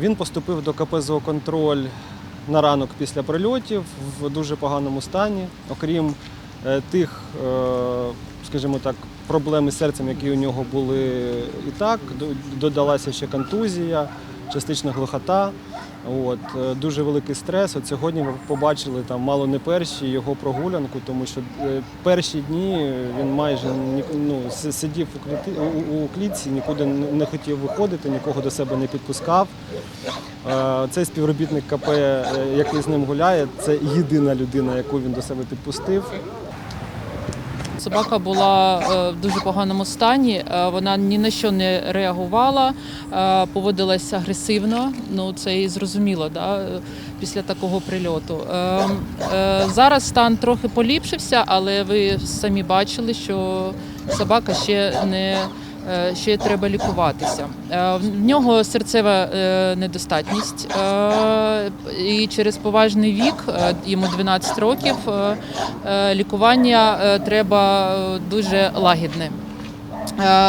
Він поступив до КП «Зооконтроль» на ранок після прильотів в дуже поганому стані. Окрім е, тих, е, скажімо так, проблем із серцем, які у нього були і так, додалася ще контузія, частична глухота. От, е, дуже великий стрес. От сьогодні ви побачили там мало не перші його прогулянку, тому що е, перші дні він майже ну, сидів у, кліті, у, клітці, нікуди не хотів виходити, нікого до себе не підпускав. Е, Цей співробітник КП, який з ним гуляє, це єдина людина, яку він до себе підпустив. Собака була е, в дуже поганому стані. е, Вона ні на що не реагувала, е, поводилася агресивно. Ну це і зрозуміло, да, після такого прильоту. Е, е, Зараз стан трохи поліпшився, але ви самі бачили, що собака ще не. Е, Ще треба лікуватися. Е, В нього серцева е, недостатність, і через поважний вік, йому 12 років, лікування треба дуже лагідне.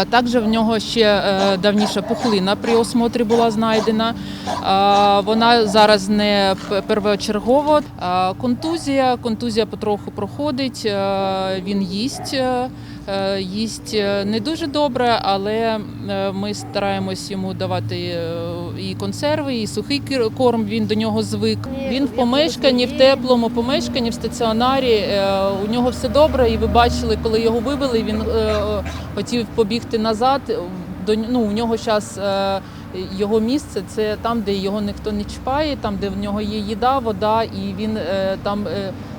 Також в нього ще давніша пухлина при осмотрі була знайдена. Вона зараз не первочергова. Контузія, контузія потроху проходить. Він їсть. Е, Їсть е, не дуже добре, але е, ми стараємось йому давати і консерви, і сухий корм. Він до нього звик. Він в помешканні, в теплому помешканні, в стаціонарі. У нього все добре. І ви бачили, коли його вивели, він хотів побігти назад. До ну, у нього зараз його місце це там, де його ніхто не чіпає, там, де в нього є їда, вода, і він там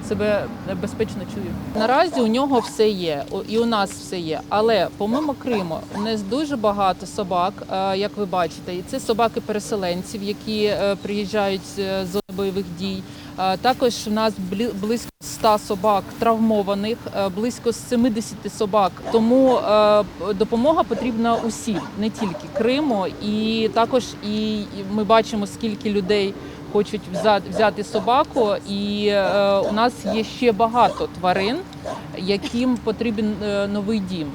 себе безпечно чує. Наразі у нього все є, і у нас все є. Але помимо Криму, у нас дуже багато собак, е, як ви бачите, і це собаки-переселенців, які е, приїжджають з бойових дій. Е, Також у нас близько 100 собак травмованих, е, близько 70 собак. Тому е, допомога потрібна усім, не тільки Криму. І також і ми бачимо, скільки людей хочуть взяти, взяти собаку. І е, у нас є ще багато тварин, яким потрібен е, новий дім.